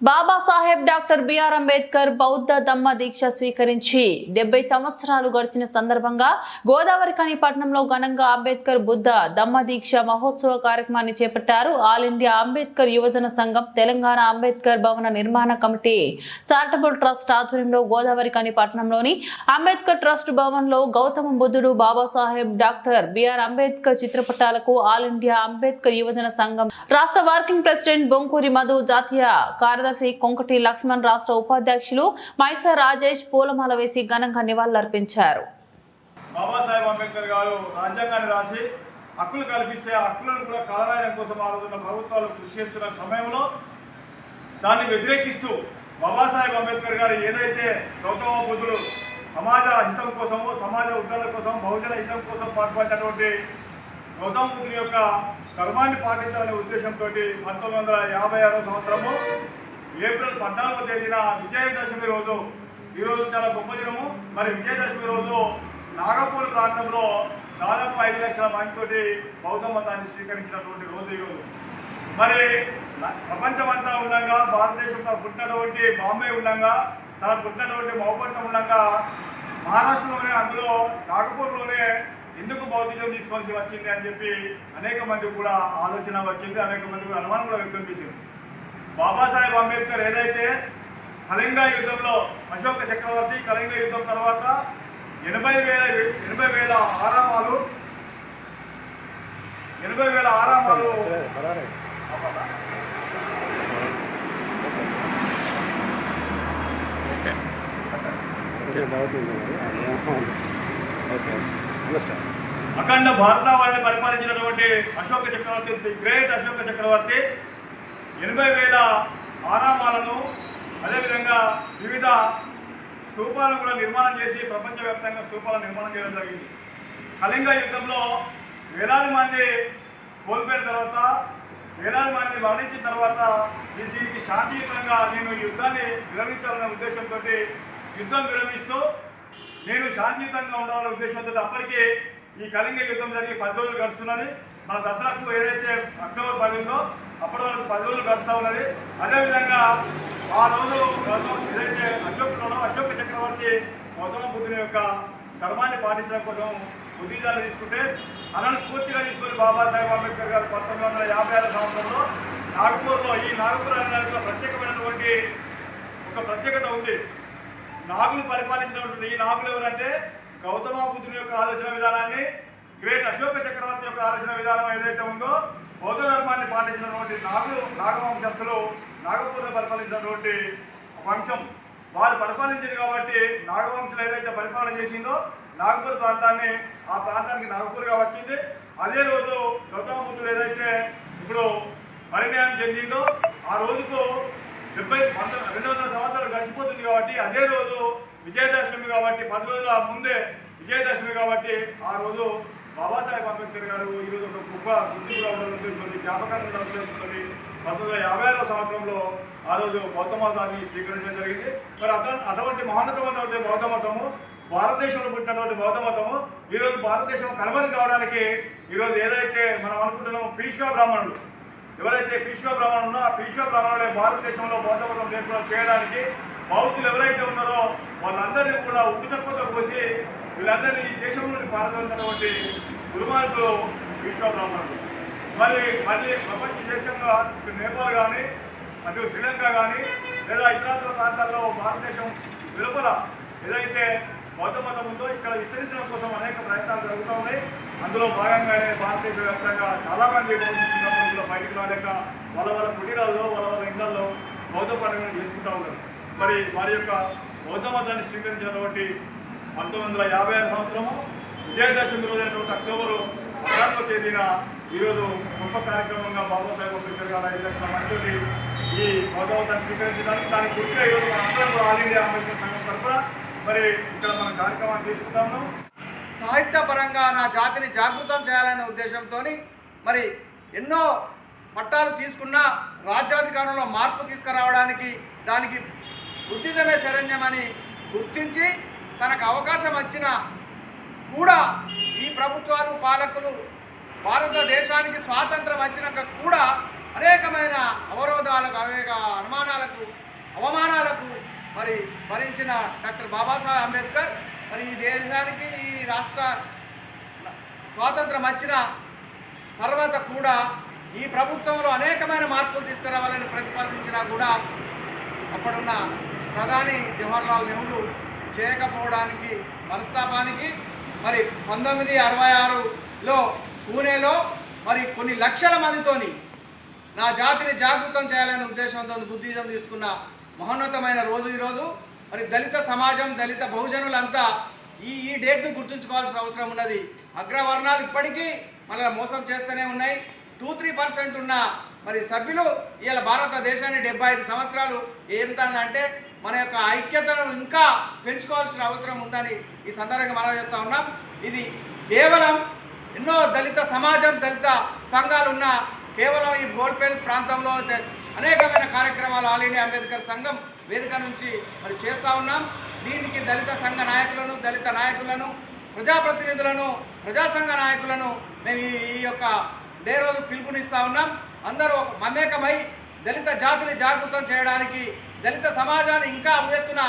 Babasaheb doctor BR Ambedkar బౌద్ధ ధమ్మ దీక్ష స్వీకరించి డెబ్బై సంవత్సరాలు గడిచిన సందర్భంగా గోదావరి కని పట్టణంలో ఘనంగా అంబేద్కర్ బుద్ధ ధమ్మ దీక్ష మహోత్సవ కార్యక్రమాన్ని చేపట్టారు. ఆల్ ఇండియా అంబేద్కర్ యువజన సంఘం తెలంగాణ అంబేద్కర్ భవన నిర్మాణ కమిటీ చారిటబుల్ ట్రస్ట్ ఆధ్వర్యంలో గోదావరి కని పట్టణంలోని అంబేద్కర్ ట్రస్ట్ భవన్లో గౌతమ బుద్ధుడు Babasaheb doctor B R Ambedkar చిత్రపటాలకు all India Ambedkar యువజన సంఘం రాష్ట్ర వర్కింగ్ ప్రెసిడెంట్ బొంకూరి మధు జాతీయ కార్యదర్శి కొంకటి లక్ష్మణ్ రాష్ట్ర ఉపాధ్యక్షులు మైసా రాజేష్ పూలమాల వేసి ఘనంగా నివాళులర్పించారు. బాబాసాహెబ్ అంబేద్కర్ గారు రాజ్యాంగాన్ని రాసి హక్కులు కల్పిస్తే ఆ హక్కులను కూడా కలరాయడం కోసం ఆ రోజున ప్రభుత్వాలు కృషి చేస్తున్న సమయంలో దాన్ని వ్యతిరేకిస్తూ బాబాసాహెబ్ అంబేద్కర్ గారు ఏదైతే గౌతమ బుద్ధులు సమాజ హితం కోసము సమాజ ఉద్ధరణ కోసం బహుజన హితం కోసం పాటుపడినటువంటి గౌతమ బుద్ధుని యొక్క కర్మాన్ని పాటించాలనే ఉద్దేశంతో పంతొమ్మిది వందల యాభై ఆరో సంవత్సరము ఏప్రిల్ పద్నాలుగో తేదీన విజయదశమి రోజు. ఈరోజు చాలా గొప్ప దినము. మరి విజయదశమి రోజు నాగపూర్ ప్రాంతంలో దాదాపు ఐదు లక్షల మందితోటి బౌద్ధ మతాన్ని స్వీకరించినటువంటి రోజు ఈరోజు మరి ప్రపంచమంతా ఉండగా భారతదేశం తన పుట్టినటువంటి బాంబే ఉండగా తన పుట్టినటువంటి మౌపట్నం ఉండగా మహారాష్ట్రలోనే అందులో నాగపూర్లోనే ఎందుకు బౌద్ధిజం తీసుకోవాల్సి వచ్చింది అని చెప్పి అనేక మంది కూడా ఆలోచన వచ్చింది అనేక మంది కూడా అనుమానం కూడా వ్యక్తం చేసింది బాబాసాహెబ్ అంబేద్కర్ ఏదైతే కళింగ యుద్ధంలో అశోక చక్రవర్తి కళింగ యుద్ధం తర్వాత ఎనభై వేల ఎనభై వేల ఆరామాలు ఎనభై వేల ఆరామాలు అఖండ భారతావళిని పరిపాలించినటువంటి అశోక చక్రవర్తి ది గ్రేట్ అశోక చక్రవర్తి ఎనభై వేల ఆరామాలను అదేవిధంగా వివిధ స్థూపాలను కూడా నిర్మాణం చేసి ప్రపంచవ్యాప్తంగా స్థూపాలను నిర్మాణం చేయడం జరిగింది. కళింగ యుద్ధంలో వేలాది మంది కోల్పోయిన తర్వాత వేలాది మంది మరణించిన తర్వాత దీనికి శాంతియుతంగా నేను ఈ యుద్ధాన్ని విరమించాలనే ఉద్దేశంతో యుద్ధం విరమిస్తూ నేను శాంతియుతంగా ఉండాలనే ఉద్దేశంతో అప్పటికే ఈ కళింగ యుద్ధం జరిగి పది రోజులు గడుస్తున్నది. మన దసరాకు ఏదైతే అక్టోబర్ పదిలో అప్పటి వరకు పది రోజులు గడుస్తూ ఉన్నది. అదేవిధంగా ఆ రోజు గౌతమ ఏదైతే అశోకులను అశోక చక్రవర్తి గౌతమ బుద్ధుని యొక్క ధర్మాన్ని పాటించడం కోసం బుద్ధిజాలు తీసుకుంటే అలానే స్ఫూర్తిగా తీసుకొని బాబాసాహెబ్ అంబేద్కర్ గారు పంతొమ్మిది వందల యాభై ఆరు సంవత్సరంలో నాగపూర్లో ఈ నాగపూర్ అనే ప్రత్యేకమైనటువంటి ఒక ప్రత్యేకత ఉంది. నాగులు పరిపాలించినటువంటి ఈ నాగులు ఎవరంటే గౌతమ బుద్ధుని యొక్క ఆలోచన విధానాన్ని గ్రేట్ అశోక చక్రవర్తి యొక్క ఆలోచన విధానం ఏదైతే ఉందో బౌద్ధ ధర్మాన్ని పాటించినటువంటి నాగులు నాగవంశస్థులు నాగపూర్ని పరిపాలించినటువంటి వంశం. వారు పరిపాలించారు కాబట్టి నాగవంశులు ఏదైతే పరిపాలన చేసిందో నాగపూర్ ప్రాంతాన్ని ఆ ప్రాంతానికి నాగపూర్గా వచ్చింది. అదే రోజు గౌతమ బుద్ధుడు ఏదైతే ఇప్పుడు పరిణామం చెందిందో ఆ రోజుకు డెబ్బై వంద రెండు వందల సంవత్సరాలు గడిచిపోతుంది కాబట్టి అదే రోజు విజయదశమి కాబట్టి పది రోజుల ముందే విజయదశమి కాబట్టి ఆ రోజు బాబాసాహెబ్ అంబేద్కర్ గారు ఈరోజు ఒక గొప్ప గుర్తింపు ఉండాలని ఉద్దేశంతో జ్ఞాపకాన్ని ఉండాలని ఉద్దేశంతో పంతొమ్మిది వందల యాభై ఆరో సంవత్సరంలో ఆ రోజు బౌద్ధ మతాన్ని స్వీకరించడం జరిగింది. మరి అతను అటువంటి మహోన్నతమైనటువంటి బౌద్ధ మతము భారతదేశంలో పుట్టినటువంటి బౌద్ధ మతము ఈరోజు భారతదేశం కనుమరుగు కావడానికి ఈరోజు ఏదైతే మనం అనుకుంటున్నామో పీష్వా బ్రాహ్మణులు ఎవరైతే పీష్వ బ్రాహ్మణులు ఉన్నారో ఆ పీష్వ బ్రాహ్మణులే భారతదేశంలో బౌద్ధ మతం లేకుండా చేయడానికి బౌద్ధులు ఎవరైతే ఉన్నారో వాళ్ళందరినీ కూడా ఉప్పుచక్కుతో పోసి వీళ్ళందరినీ ఈ దేశం నుండి పాల్గొన్నటువంటి గురుమార్గులు విశ్వబ్రహ్మణులు మరి మళ్ళీ ప్రపంచ దేశంగా నేపాల్ కానీ అటు శ్రీలంక కానీ లేదా ఇతరాతర ప్రాంతాల్లో భారతదేశం వెలుపల ఏదైతే బౌద్ధ మతం ఉందో ఇక్కడ విస్తరించడం కోసం అనేక ప్రయత్నాలు జరుగుతూ ఉన్నాయి. అందులో భాగంగానే భారతదేశ వ్యాప్తంగా చాలామంది బౌద్ధ బయటకు రాలేక వాళ్ళ వాళ్ళ కుటీరాల్లో వాళ్ళ వాళ్ళ ఇళ్ళలో బౌద్ధ పండుగను చేసుకుంటూ ఉన్నారు. మరి వారి యొక్క బౌద్ధ మతాన్ని స్వీకరించినటువంటి పంతొమ్మిది వందల యాభై ఆరు సంవత్సరము విజయదశమి రోజైనటువంటి అక్టోబరు పద్నాలుగో తేదీన ఈరోజు గొప్ప కార్యక్రమంగా బాబాసాహెబ్ అంబేద్కర్ గారు ఐదు లక్షల మంది ఈ బౌద్ధ మతాన్ని స్వీకరించడానికి దానికి గుర్తుగా ఈరోజు మన అందరం కూడా ఆల్ ఇండియా అంబేద్కర్ సంఘం తరఫున మరి ఇక్కడ మన కార్యక్రమాన్ని తీసుకుంటాము సాహిత్యపరంగా నా జాతిని జాగృతం చేయాలనే ఉద్దేశంతో మరి ఎన్నో పట్టాలు తీసుకున్న రాజ్యాధికారంలో మార్పు తీసుకురావడానికి దానికి బుద్ధిజమే శరణ్యమని గుర్తించి తనకు అవకాశం వచ్చిన కూడా ఈ ప్రభుత్వాలు పాలకులు భారతదేశానికి స్వాతంత్రం వచ్చినాక కూడా అనేకమైన అవరోధాలకు అనేక అనుమానాలకు అవమానాలకు మరి భరించిన డాక్టర్ బాబాసాహెబ్ అంబేద్కర్ మరి ఈ దేశానికి ఈ రాష్ట్ర స్వాతంత్రం వచ్చిన తర్వాత కూడా ఈ ప్రభుత్వంలో అనేకమైన మార్పులు తీసుకురావాలని ప్రతిపాదించినా కూడా అప్పుడున్న ప్రధాని జవహర్లాల్ నెహ్రూ చేయకపోవడానికి మనస్తాపానికి మరి పంతొమ్మిది అరవై ఆరులో పూణేలో మరి కొన్ని లక్షల మందితోని నా జాతిని జాగృతం చేయాలనే ఉద్దేశంతో బుద్ధిజం తీసుకున్న మహోన్నతమైన రోజు ఈరోజు. మరి దళిత సమాజం దళిత బహుజనులంతా ఈ ఈ డేట్ను గుర్తుంచుకోవాల్సిన అవసరం ఉన్నది. అగ్రవర్ణాలు ఇప్పటికీ మళ్ళీ మోసం చేస్తూనే ఉన్నాయి. టూ త్రీ పర్సెంట్ ఉన్న మరి సభ్యులు ఇవాళ భారతదేశాన్ని డెబ్బై ఐదు సంవత్సరాలు ఏరుతుందంటే మన యొక్క ఐక్యతను ఇంకా పెంచుకోవాల్సిన అవసరం ఉందని ఈ సందర్భంగా మనం చేస్తూ ఉన్నాం. ఇది కేవలం ఎన్నో దళిత సమాజం దళిత సంఘాలు ఉన్న కేవలం ఈ బోల్పేల్ ప్రాంతంలో అనేకమైన కార్యక్రమాలు ఆల్ ఇండియా అంబేద్కర్ సంఘం వేదిక నుంచి మరి చేస్తూ ఉన్నాం. దీనికి దళిత సంఘ నాయకులను దళిత నాయకులను ప్రజాప్రతినిధులను ప్రజాసంఘ నాయకులను మేము ఈ యొక్క డే రోజు పిలుపునిస్తూ ఉన్నాం. అందరూ ఒక మమేకమై దళిత జాతిని జాగృతం చేయడానికి దళిత సమాజాన్ని ఇంకా అభివెత్తున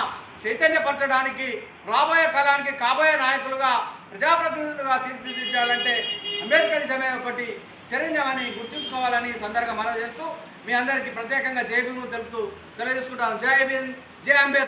చైతన్యపరచడానికి రాబోయే కాలానికి కాబోయే నాయకులుగా ప్రజాప్రతినిధులుగా తీర్చిదిద్దాలంటే అంబేద్కరిజమే ఒకటి శరణ్యమని గుర్తుంచుకోవాలని సందర్భంగా మనం చేస్తూ మీ అందరికీ ప్రత్యేకంగా జై భీము తెలుపుతూ సెలవు చేసుకుంటాం జై భీమ్ జై అంబేద్కర్.